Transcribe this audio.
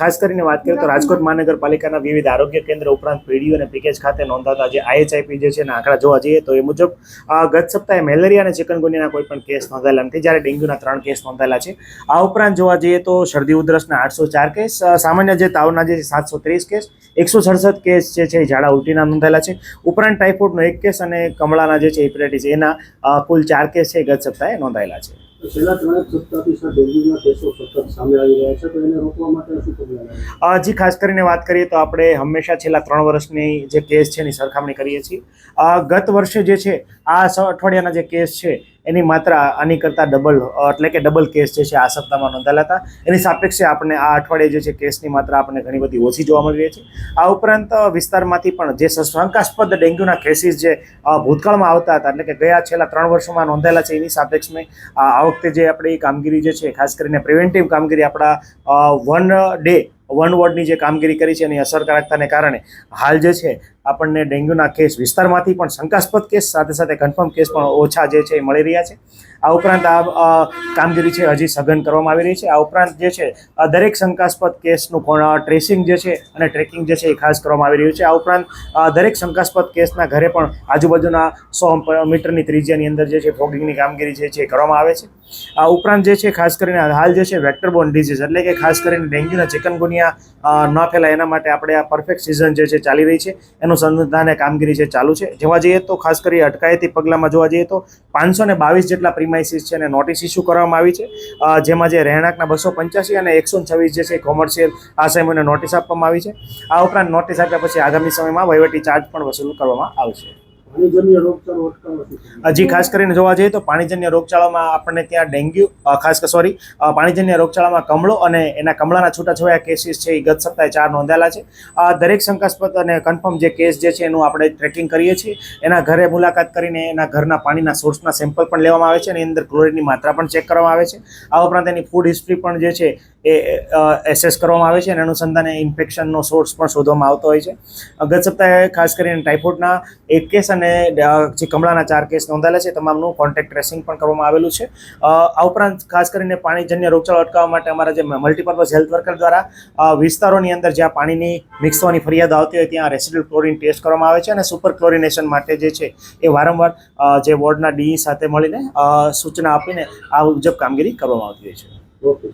ખાસ કરીને વાત કરીએ તો રાજકોટ મહાનગરપાલિકાના વિવિધ આરોગ્ય કેન્દ્ર ઉપરાંત પીડીયુ અને પેકેજ ખાતે નોંધાતા જે આઈએચઆઈપી જે છે એના આંકડા જોવા જઈએ તો એ મુજબ ગત સપ્તાહે મેલેરિયા અને ચિકનગુનિયાના કોઈ પણ કેસ નોંધાયેલા નથી. જ્યારે ડેન્ગ્યુના ત્રણ કેસ નોંધાયેલા છે. આ ઉપરાંત જોવા જઈએ તો શરદી ઉધરસના આઠસો ચાર કેસ સામાન્ય જે તાવના જે સાતસો ત્રીસ કેસ, એકસો સડસઠ કેસ જે છે એ ઝાડા ઉલટીના નોંધાયેલા છે. ઉપરાંત ટાઇફોઇડનો એક કેસ અને કમળાના જે છે હિપેટાઇટિસ એના કુલ ચાર કેસ છે ગત સપ્તાહે નોંધાયેલા છે. અ, ખાસ કરીને વાત કરીએ તો આપણે હંમેશા છેલ્લા ત્રણ વર્ષની જે કેસ છે એની સરખામણી કરીએ છીએ. ગત વર્ષે જે છે આ અઠવાડિયાના જે કેસ છે એની માત્રા આની કરતાં ડબલ એટલે કે ડબલ કેસ જે છે આ સપ્તાહમાં નોંધાયેલા હતા. એની સાપેક્ષે આપણે આ અઠવાડિયે જે છે કેસની માત્રા આપણને ઘણી બધી ઓછી જોવા મળી રહી છે. આ ઉપરાંત વિસ્તારમાંથી પણ જે શંકાસ્પદ ડેન્ગ્યુના કેસીસ જે ભૂતકાળમાં આવતા હતા, એટલે કે ગયા છેલ્લા ત્રણ વર્ષોમાં નોંધાયેલા છે, એની સાપેક્ષમાં આ વખતે જે આપણી કામગીરી જે છે, ખાસ કરીને પ્રિવેન્ટિવ કામગીરી આપણા વન ડે વન વોર્ડની જે કામગીરી કરી છે એની અસરકારકતાને કારણે હાલ જે છે, આપણને ડેન્ગ્યુના કેસ વિસ્તારમાંથી પણ શંકાસ્પદ કેસ સાથે સાથે કન્ફર્મ કેસ પણ ઓછા જે છે એ મળી રહ્યા છે. આ ઉપરાંત આ કામગીરી છે હજી સઘન કરવામાં આવી રહી છે. આ ઉપરાંત જે છે દરેક શંકાસ્પદ કેસનું ટ્રેસિંગ જે છે અને ટ્રેકિંગ જે છે એ ખાસ કરવામાં આવી રહ્યું છે. આ ઉપરાંત દરેક શંકાસ્પદ કેસના ઘરે પણ આજુબાજુના સો મીટરની ત્રિજ્યાની અંદર જે છે ફોગિંગની કામગીરી જે છે કરવામાં આવે છે. આ ઉપરાંત જે છે, ખાસ કરીને હાલ જે છે વેક્ટર બોર્ન ડિઝીઝ એટલે કે ખાસ કરીને ડેન્ગ્યુના ચિકનગુનિયા ન ફેલાય એના માટે આપણે આ પરફેક્ટ સિઝન જે છે ચાલી રહી છે. એનું સંધાને કામગીરી છે ચાલુ છે. જોવા જઈએ તો ખાસ કરી અટકાયતી પગલામાં જોવા જઈએ તો પાંચસો બાવીસ જેટલા પ્રિમાઇસીસ છે એને નોટિસ ઇસ્યુ કરવામાં આવી છે. જેમાં જે રહેણાંકના બસો પંચ્યાસી અને એકસો છવ્વીસ જે છે કોમર્શિયલ આસામીઓને નોટિસ આપવામાં આવી છે. આ ઉપરાંત નોટિસ આપ્યા પછી આગામી સમયમાં વહીવટી ચાર્જ પણ વસૂલ કરવામાં આવશે. હજી ખાસ કરીને જોવા જઈએ તો પાણીજન્ય રોગચાળામાં આપણને ત્યાં ડેન્ગ્યુ ખાસ સોરી પાણીજન્ય રોગચાળામાં કમળો અને એના કમળાના છૂટાછવાયા કેસીસ છે એ ગત સપ્તાહે ચાર નોંધાયેલા છે. દરેક શંકાસ્પદ અને કન્ફર્મ જે કેસ જે છે એનું આપણે ટ્રેકિંગ કરીએ છીએ. એના ઘરે મુલાકાત કરીને એના ઘરના પાણીના સોર્સના સેમ્પલ પણ લેવામાં આવે છે અને એની અંદર ક્લોરિનની માત્રા પણ ચેક કરવામાં આવે છે. આ ઉપરાંત એની ફૂડ હિસ્ટ્રી પણ જે છે એ એસેસ કરવામાં આવે છે અને અનુસંધાને ઇન્ફેક્શનનો સોર્સ પણ શોધવામાં આવતો હોય છે. ગત સપ્તાહે ખાસ કરીને ટાઇફોઇડના એક કેસ અને જે કમળાના ચાર કેસ નોંધાયેલા છે, તમામનું કોન્ટેક્ટ ટ્રેસિંગ પણ કરવામાં આવેલું છે. આ ઉપરાંત ખાસ કરીને પાણીજન્ય રોગચાળો અટકાવવા માટે અમારા જે મલ્ટીપર્પઝ હેલ્થ વર્કર દ્વારા વિસ્તારોની અંદર જ્યાં પાણીની મિક્સ થવાની ફરિયાદ આવતી હોય ત્યાં રેસિડ્યુઅલ ક્લોરિન ટેસ્ટ કરવામાં આવે છે અને સુપર ક્લોરિનેશન માટે જે છે, એ વારંવાર જે વોર્ડના ડી સાથે મળીને સૂચના આપીને આ મુજબ કામગીરી કરવામાં આવતી હોય છે. ઓકે